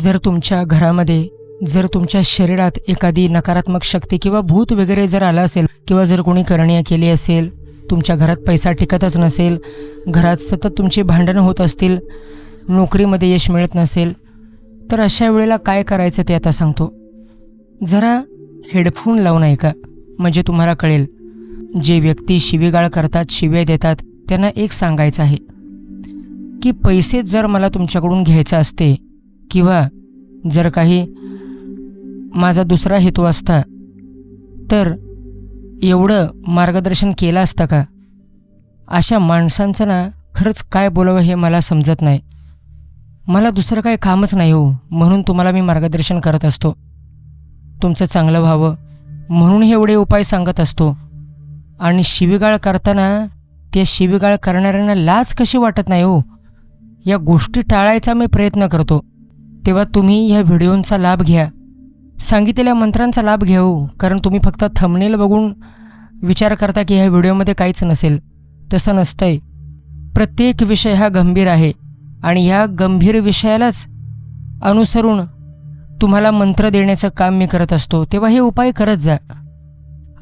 जर तुमच्या घरामध्ये जर तुमच्या शरीरात एखादी नकारात्मक शक्ती किंवा भूत वगैरे जर आलं असेल किंवा जर कोणी करणीय केली असेल तुमच्या घरात पैसा टिकतच नसेल घरात सतत तुमची भांडणं होत असतील नोकरीमध्ये यश मिळत नसेल तर अशा वेळेला काय करायचं ते आता सांगतो. जरा हेडफोन लावून ऐका म्हणजे तुम्हाला कळेल. जे व्यक्ती शिवीगाळ करतात शिव्या देतात त्यांना एक सांगायचं आहे की पैसे जर मला तुमच्याकडून घ्यायचं असते किंवा जर काही माझा दुसरा हेतू असता तर एवढं मार्गदर्शन केलं असतं का? अशा माणसांचं ना खरंच काय बोलावं हे मला समजत नाही. मला दुसरं काही कामच नाही हो म्हणून तुम्हाला मी मार्गदर्शन करत असतो. तुमचं चांगलं व्हावं म्हणून हे एवढे उपाय सांगत असतो. आणि शिवीगाळ करताना त्या शिवीगाळ करणाऱ्यांना लाज कशी वाटत नाही हो? या गोष्टी टाळायचा मी प्रयत्न करतो. तेव्हा तुम्ही ह्या व्हिडिओंचा लाभ घ्या. सांगितलेल्या मंत्रांचा लाभ घेऊ कारण तुम्ही फक्त थंबनेल बघून विचार करता की ह्या व्हिडिओमध्ये काहीच नसेल. तसं नसतंय. प्रत्येक विषय हा गंभीर आहे आणि ह्या गंभीर विषयालाच अनुसरून तुम्हाला मंत्र देण्याचं काम मी करत असतो. तेव्हा हे उपाय करत जा.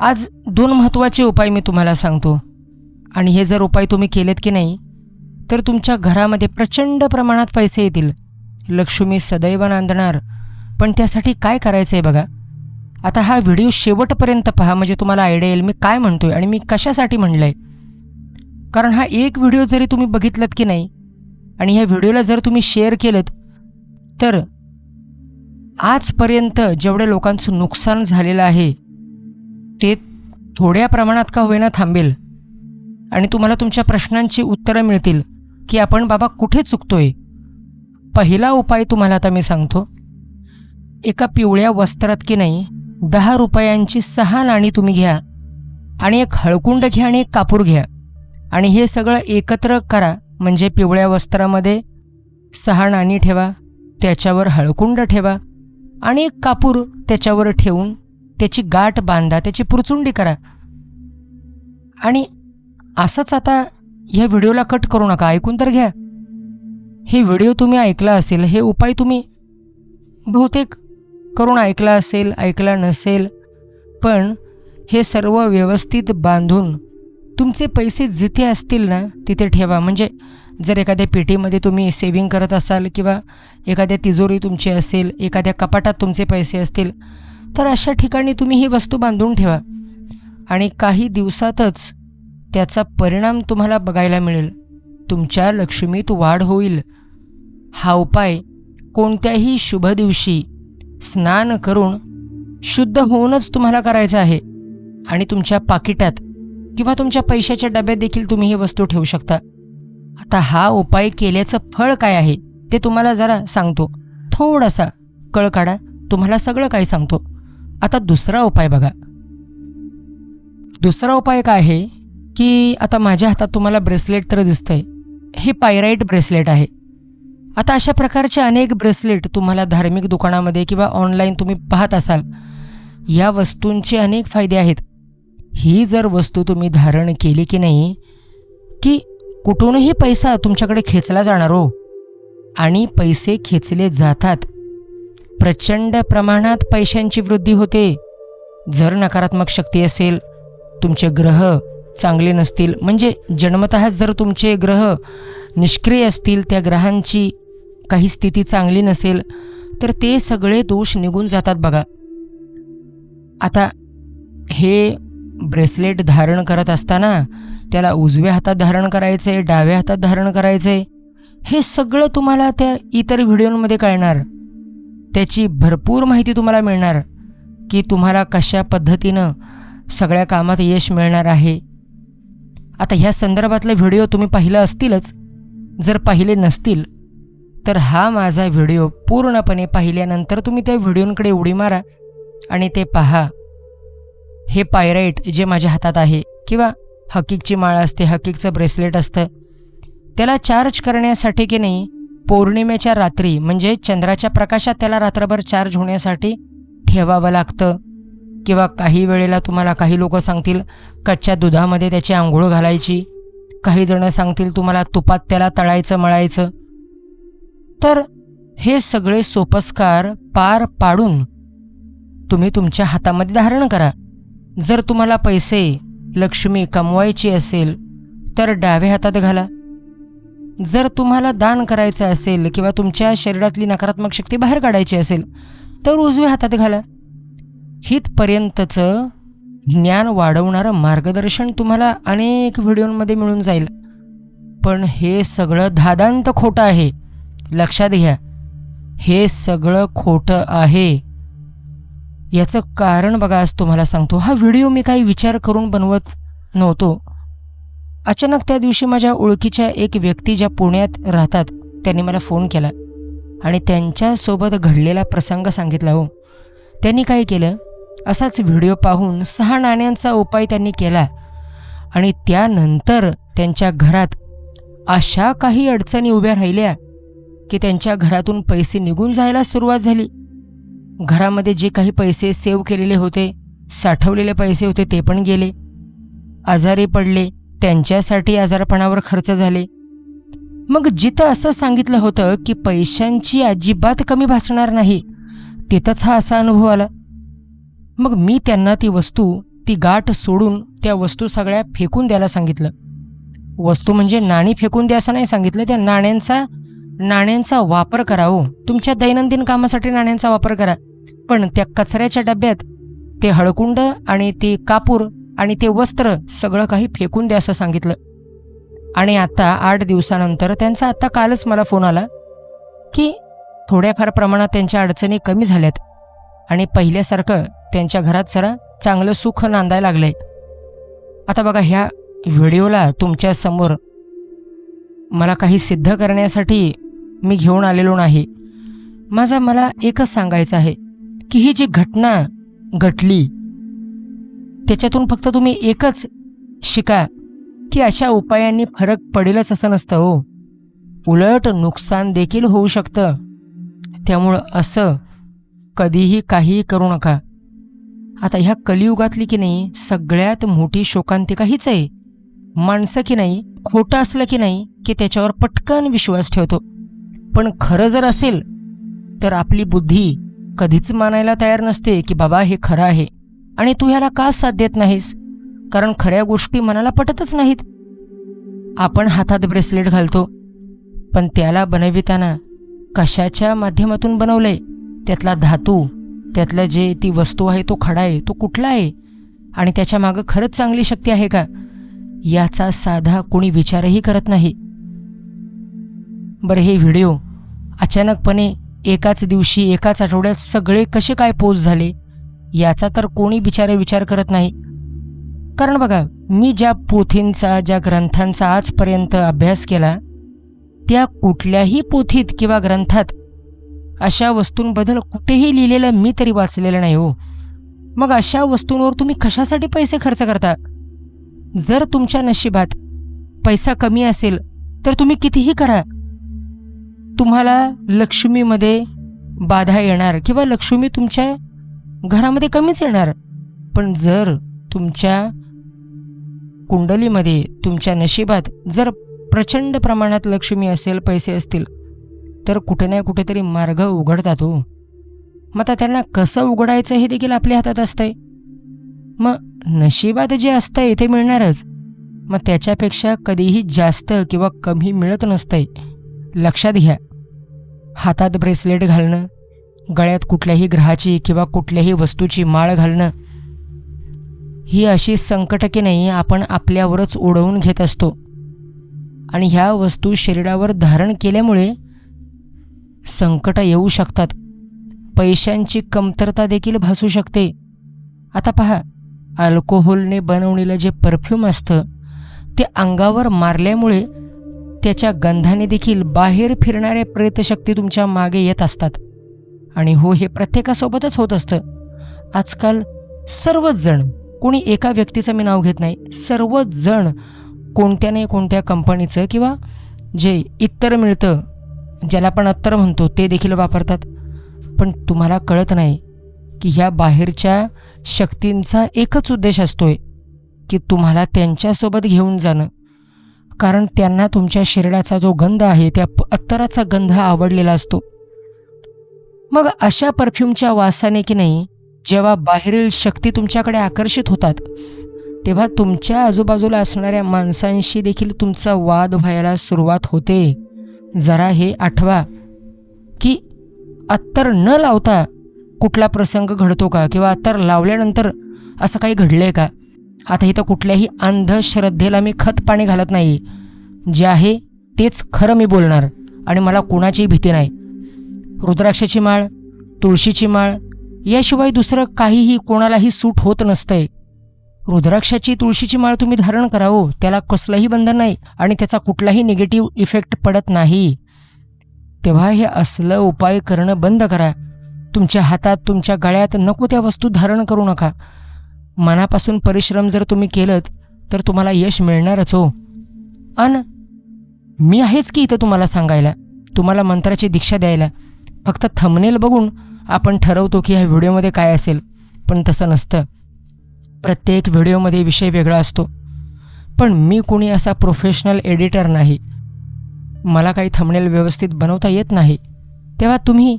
आज दोन महत्त्वाचे उपाय मी तुम्हाला सांगतो. आणि हे जर उपाय तुम्ही केलेत की नाही तर तुमच्या घरामध्ये प्रचंड प्रमाणात पैसे येतील. लक्ष्मी सदैव नांदणार. पण त्यासाठी काय करायचं आहे बघा? आता हा व्हिडिओ शेवटपर्यंत पहा म्हणजे तुम्हाला आयडिया येईल मी काय म्हणतो आहे आणि मी कशासाठी म्हणलं आहे कारण हा एक व्हिडिओ जरी तुम्ही बघितलात की नाही आणि ह्या व्हिडिओला जर तुम्ही शेअर केलं तर आजपर्यंत जेवढ्या लोकांचं नुकसान झालेलं आहे ते थोड्या प्रमाणात का होईना थांबेल? आणि तुम्हाला तुमच्या प्रश्नांची उत्तरं मिळतील की आपण बाबा कुठे चुकतोय? पहिला उपाय तुम्हाला आता मी सांगतो. एका पिवळ्या वस्त्रात की नाही दहा रुपयांची सहा नाणी तुम्ही घ्या आणि एक हळकुंड घ्या आणि एक कापूर घ्या. आणि हे सगळं एकत्र करा म्हणजे पिवळ्या वस्त्रामध्ये सहा नाणी ठेवा त्याच्यावर हळकुंड ठेवा आणि एक कापूर त्याच्यावर ठेवून त्याची गाठ बांधा त्याची पुरचुंडी करा. आणि असंच आता ह्या व्हिडिओला कट करू नका ऐकून तर घ्या. हे व्हिडिओ तुम्ही ऐकला असेल हे उपाय तुम्ही बहुतेक करून ऐकला असेल ऐकला नसेल पण हे सर्व व्यवस्थित बांधून तुमचे पैसे जिथे असतील ना तिथे ठेवा. म्हणजे जर एखाद्या पेटीमध्ये तुम्ही सेविंग करत असाल किंवा एखाद्या तिजोरी तुमची असेल एखाद्या कपाटात तुमचे पैसे असतील तर अशा ठिकाणी तुम्ही ही वस्तू बांधून ठेवा. आणि काही दिवसातच त्याचा परिणाम तुम्हाला बघायला मिळेल. तुमच्या लक्ष्मीत वाढ होईल. हा उपाय कोणत्याही शुभ दिवशी स्नान करून शुद्ध होऊनच तुम्हाला करायचं आहे. आणि तुमच्या पाकिटात किंवा तुमच्या पैशाच्या डब्यात देखील तुम्ही ही वस्तू ठेवू शकता. आता हा उपाय केल्याचं फळ काय आहे ते तुम्हाला जरा सांगतो. थोडासा कळ काढा तुम्हाला सगळं काही सांगतो. आता दुसरा उपाय बघा. दुसरा उपाय काय आहे की आता माझ्या हातात तुम्हाला ब्रेसलेट तर दिसतंय हे पायराईट ब्रेसलेट आहे. आता अशा प्रकारचे अनेक ब्रेसलेट तुम्हाला धार्मिक दुकानामध्ये किंवा ऑनलाईन तुम्ही पाहत असाल या वस्तूंचे अनेक फायदे आहेत. ही जर वस्तू तुम्ही धारण केली की नाही की कुठूनही पैसा तुमच्याकडे खेचला जाणार हो आणि पैसे खेचले जातात प्रचंड प्रमाणात पैशांची वृद्धी होते. जर नकारात्मक शक्ती असेल तुमचे ग्रह चांगले नसतील. म्हणजे जन्मतःच जर तुमचे ग्रह निष्क्रिय असतील त्या ग्रहांची काही स्थिती चांगली नसेल तर ते सगळे दोष निघून जातात बघा. आता हे ब्रेसलेट धारण करत असताना त्याला उजव्या हातात धारण करायचं आहे डाव्या हातात धारण करायचं आहे हे सगळं तुम्हाला त्या इतर व्हिडिओमध्ये कळणार. त्याची भरपूर माहिती तुम्हाला मिळणार की तुम्हाला कशा पद्धतीनं सगळ्या कामात यश मिळणार आहे. आता ह्या संदर्भातले व्हिडिओ तुम्ही पाहिलं असतीलच. जर पाहिले नसतील तर हा माझा व्हिडिओ पूर्णपणे पाहिल्यानंतर तुम्ही त्या व्हिडिओंकडे उडी मारा आणि ते पहा. हे पायराईट जे माझ्या हातात आहे किंवा हकीकची माळ असते हकीकचं ब्रेसलेट असतं त्याला चार्ज करण्यासाठी की नाही पौर्णिमेच्या रात्री म्हणजे चंद्राच्या प्रकाशात त्याला रात्रभर चार्ज होण्यासाठी ठेवावं लागतं. किंवा काही वेळेला तुम्हाला काही लोक सांगतील कच्च्या दुधामध्ये त्याची आंघोळ घालायची. काही जणं सांगतील तुम्हाला तुपात त्याला तळायचं मळायचं. तर हे सगळे सोपस्कार पार पाडून तुम्ही तुमच्या हातामध्ये धारण करा. जर तुम्हाला पैसे लक्ष्मी कमवायची असेल तर डाव्या हातात घाला. जर तुम्हाला दान करायचं असेल किंवा तुमच्या शरीरातली नकारात्मक शक्ती बाहेर काढायची असेल तर उजव्या हातात घाला. हितपर्यंतचं ज्ञान वाढवणारं मार्गदर्शन तुम्हाला अनेक व्हिडिओमध्ये मिळून जाईल. पण हे सगळं धादांत खोटं आहे. लक्षात घ्या हे सगळं खोटं आहे. याचं कारण बघा आज तुम्हाला सांगतो. हा व्हिडिओ मी काही विचार करून बनवत नव्हतो. अचानक त्या दिवशी माझ्या ओळखीच्या एक व्यक्ती ज्या पुण्यात राहतात त्यांनी मला फोन केला आणि त्यांच्यासोबत घडलेला प्रसंग सांगितला हो. त्यांनी काय केलं? असाच व्हिडिओ पाहून सहा नाण्यांचा उपाय त्यांनी केला. आणि त्यानंतर त्यांच्या घरात अशा काही अडचणी उभ्या राहिल्या की त्यांच्या घरातून पैसे निघून जायला सुरुवात झाली. घरामध्ये जे काही पैसे सेव्ह केलेले होते साठवलेले पैसे होते ते पण गेले. आजारी पडले त्यांच्यासाठी आजारपणावर खर्च झाले. मग जिथं असं सांगितलं होतं की पैशांची अजिबात कमी भासणार नाही तिथंच हा असा अनुभव आला. मग मी त्यांना ती वस्तू ती गाठ सोडून त्या वस्तू सगळ्या फेकून द्यायला सांगितलं. वस्तू म्हणजे नाणी फेकून द्या असं नाही सांगितलं. त्या नाण्यांचा नाण्यांचा वापर करा हो. तुमच्या दैनंदिन कामासाठी नाण्यांचा वापर करा. पण त्या कचऱ्याच्या डब्यात ते हळकुंड आणि ते कापूर आणि ते वस्त्र सगळं काही फेकून द्या असं सांगितलं. आणि आता आठ दिवसानंतर त्यांचा आत्ता कालच मला फोन आला की थोड्याफार प्रमाणात त्यांच्या अडचणी कमी झाल्यात. आणि पहिल्यासारखं त्यांच्या घरात जरा चांगलं सुख नांदायला लागलंय आता बघा ह्या व्हिडिओला तुमच्यासमोर मला काही सिद्ध करण्यासाठी मी घेऊन आलेलो नाही. माझा मला एकच सांगायचं आहे की ही जी घटना घटली त्याच्यातून फक्त तुम्ही एकच शिका की अशा उपायांनी फरक पडेलच असं नसतं हो. उलट नुकसान देखील होऊ शकतं. त्यामुळं असं कधीही काहीही करू नका. आता ह्या कलियुगातली की नाही सगळ्यात मोठी शोकांतिका हीच आहे. माणसं की नाही खोटं असलं की नाही की त्याच्यावर पटकन विश्वास ठेवतो. पण खरं जर असेल तर आपली बुद्धी कधीच मानायला तयार नसते की बाबा हे खरं आहे. आणि तू ह्याला का साथ देत नाहीस? कारण खऱ्या गोष्टी मनाला पटतच नाहीत. आपण हातात ब्रेसलेट घालतो पण त्याला बनविताना कशाच्या माध्यमातून बनवलंय? त्यातला धातू त्यातलं जे ती वस्तू आहे तो खडा आहे तो कुठला आहे? आणि त्याच्या मागं खरंच चांगली शक्ती आहे का? याचा साधा कोणी विचारही करत नाही. बरं हे व्हिडिओ अचानकपणे एकाच दिवशी एकाच आठवड्यात सगळे कसे काय पोस्ट झाले? याचा तर कोणी बिचारे विचार करत नाही. कारण बघा मी ज्या पोथींचा ज्या ग्रंथांचा आजपर्यंत अभ्यास केला त्या कुठल्याही पोथीत किंवा ग्रंथात अशा वस्तूंबद्दल कुठेही लिहिलेलं मी तरी वाचलेलं नाही हो. मग अशा वस्तूंवर तुम्ही कशासाठी पैसे खर्च करता? जर तुमच्या नशिबात पैसा कमी असेल तर तुम्ही कितीही करा. तुम्हाला लक्ष्मीमध्ये बाधा येणार किंवा लक्ष्मी तुमच्या घरामध्ये कमीच येणार. पण जर तुमच्या कुंडलीमध्ये तुमच्या नशिबात जर प्रचंड प्रमाणात लक्ष्मी असेल पैसे असतील तर कुठे ना कुठेतरी मार्ग उघडतात हो. मग आता त्यांना कसं उघडायचं हे देखील आपल्या हातात असतंय. मग नशिबात जे असतंय ते मिळणारच. मग त्याच्यापेक्षा कधीही जास्त किंवा कमी मिळत नसतंय. लक्षात घ्या. हातात ब्रेसलेट घालणं गळ्यात कुठल्याही ग्रहाची किंवा कुठल्याही वस्तूची माळ घालणं ही अशी संकट की नाही आपण आपल्यावरच ओढवून घेत असतो. आणि ह्या वस्तू शरीरावर धारण केल्यामुळे संकट येऊ शकतात. पैशांची कमतरता देखील भासू शकते. आता पहा अल्कोहोलने बनवलेलं जे परफ्यूम असतं ते अंगावर मारल्यामुळे त्याच्या गंधाने देखील बाहेर फिरणाऱ्या प्रेतशक्ती तुमच्या मागे येत असतात. आणि हो हे प्रत्येकासोबतच होत असतं. आजकाल सर्वच जण कोणी एका व्यक्तीचं मी नाव घेत नाही सर्वच जण कोणत्या नाही कोणत्या कंपनीचं किंवा जे इतर मिळतं ज्याला आपण अत्तर म्हणतो ते देखील वापरतात. पण तुम्हाला कळत नाही की ह्या बाहेरच्या शक्तींचा एकच उद्देश असतो आहे की तुम्हाला त्यांच्यासोबत घेऊन जाणं. कारण त्यांना तुमच्या शरीराचा जो गंध आहे त्या अत्तराचा गंध आवडलेला असतो. मग अशा परफ्यूमच्या वासाने की नाही जेव्हा बाहेरील शक्ती तुमच्याकडे आकर्षित होतात तेव्हा तुमच्या आजूबाजूला असणाऱ्या माणसांशी देखील तुमचा वाद व्हायला सुरुवात होते. जरा हे आठवा की अत्तर न लावता कुठला प्रसंग घडतो का? किंवा अत्तर लावल्यानंतर असं काही घडलं आहे का? आता इथं कुठल्याही अंधश्रद्धेला मी खत पाणी घालत नाही. जे आहे तेच खरं मी बोलणार आणि मला कोणाचीही भीती नाही. रुद्राक्षाची माळ तुळशीची माळ याशिवाय दुसरं काहीही कोणालाही सूट होत नसतंय. रुद्राक्षाची तुळशीची माळ तुम्ही धारण करा त्याला कसलंही बंधन नाही आणि त्याचा कुठलाही निगेटिव्ह इफेक्ट पडत नाही. तेव्हा हे असलं उपाय करणं बंद करा. तुमच्या हातात तुमच्या गळ्यात नको त्या वस्तू धारण करू नका. मनापासून परिश्रम जर तुम्ही केलं तर तुम्हाला यश मिळणारच हो. अन मी आहेच की इथं तुम्हाला सांगायला तुम्हाला मंत्राची दीक्षा द्यायला. फक्त थंबनेल बघून आपण ठरवतो की ह्या व्हिडिओमध्ये काय असेल पण तसं नसतं. प्रत्येक व्हिडिओमध्ये विषय वेगळा असतो. पण मी कोणी असा प्रोफेशनल एडिटर नाही. मला काही थंबनेल व्यवस्थित बनवता येत नाही. तेव्हा तुम्ही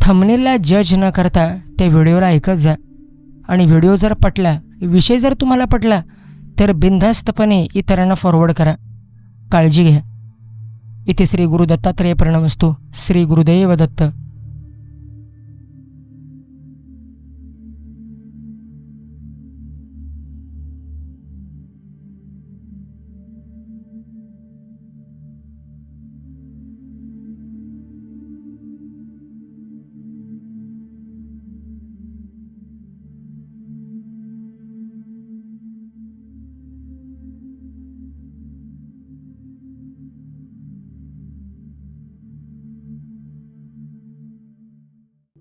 थंबनेलला जज न करता त्या व्हिडिओला ऐकत जा. आणि व्हिडिओ जर पटला विषय जर तुम्हाला पटला तर बिनधास्तपणे इतरांना फॉरवर्ड करा. काळजी घ्या. इथे श्री गुरु दत्तात्रेय प्रणमस्तू. श्री गुरुदैव दत्त.